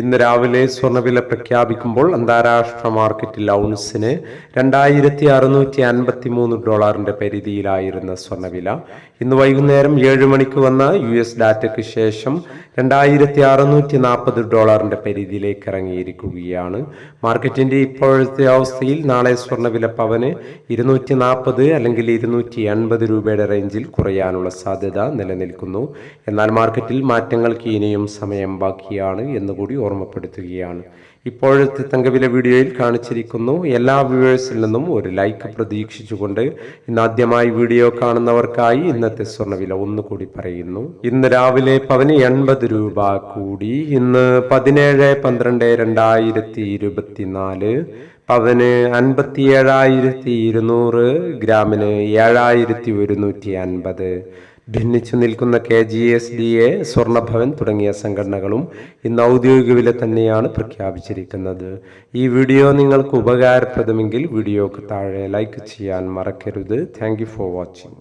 ഇന്ന് രാവിലെ സ്വർണവില പ്രഖ്യാപിക്കുമ്പോൾ അന്താരാഷ്ട്ര മാർക്കറ്റിൽ ഔൺസിന് രണ്ടായിരത്തി അറുന്നൂറ്റി അൻപത്തി മൂന്ന് ഡോളറിന്റെ പരിധിയിലായിരുന്ന സ്വർണവില ഇന്ന് വൈകുന്നേരം ഏഴ് മണിക്ക് വന്ന യു എസ് ഡാറ്റയ്ക്ക് ശേഷം രണ്ടായിരത്തി അറുന്നൂറ്റി നാൽപ്പത് ഡോളറിന്റെ പരിധിയിലേക്ക് ഇറങ്ങിയിരിക്കുകയാണ്. മാർക്കറ്റിന്റെ ഇപ്പോഴത്തെ അവസ്ഥയിൽ നാളെ സ്വർണവില പവന് ഇരുന്നൂറ്റി നാൽപ്പത് അല്ലെങ്കിൽ ഇരുന്നൂറ്റി എൺപത് രൂപയുടെ റേഞ്ചിൽ കുറയാനുള്ള സാധ്യത നിലനിൽക്കുന്നു. എന്നാൽ മാർക്കറ്റിൽ മാറ്റങ്ങൾക്ക് ഇനിയും സമയം ബാക്കിയാണ് എന്നുകൂടി ഓർമ്മപ്പെടുത്തുകയാണ്. ഇപ്പോഴത്തെ തങ്കവില വീഡിയോയിൽ കാണിച്ചിരിക്കുന്നു എല്ലാ വ്യൂവേഴ്സിൽ നിന്നും ഒരു ലൈക്ക് പ്രതീക്ഷിച്ചുകൊണ്ട് ഇന്ന് ആദ്യമായി വീഡിയോ കാണുന്നവർക്കായി ഇന്നത്തെ സ്വർണവില ഒന്നുകൂടി പറയുന്നു. ഇന്ന് രാവിലെ പവന് എൺപത് രൂപ കൂടി ഇന്ന് പതിനേഴ് പന്ത്രണ്ട് രണ്ടായിരത്തി ഇരുപത്തിനാല് പവന് അൻപത്തി ഏഴായിരത്തി ഇരുന്നൂറ് ഗ്രാമിന് ഏഴായിരത്തി ഒരുന്നൂറ്റി അൻപത് ഭിന്നിച്ചു നിൽക്കുന്ന K G S D A സ്വർണഭവൻ തുടങ്ങിയ സംഘടനകളും ഇന്ന് ഔദ്യോഗിക വില തന്നെയാണ് പ്രഖ്യാപിച്ചിരിക്കുന്നത്. ഈ വീഡിയോ നിങ്ങൾക്ക് ഉപകാരപ്രദമെങ്കിൽ വീഡിയോക്ക് താഴെ ലൈക്ക് ചെയ്യാൻ മറക്കരുത്. Thank for watching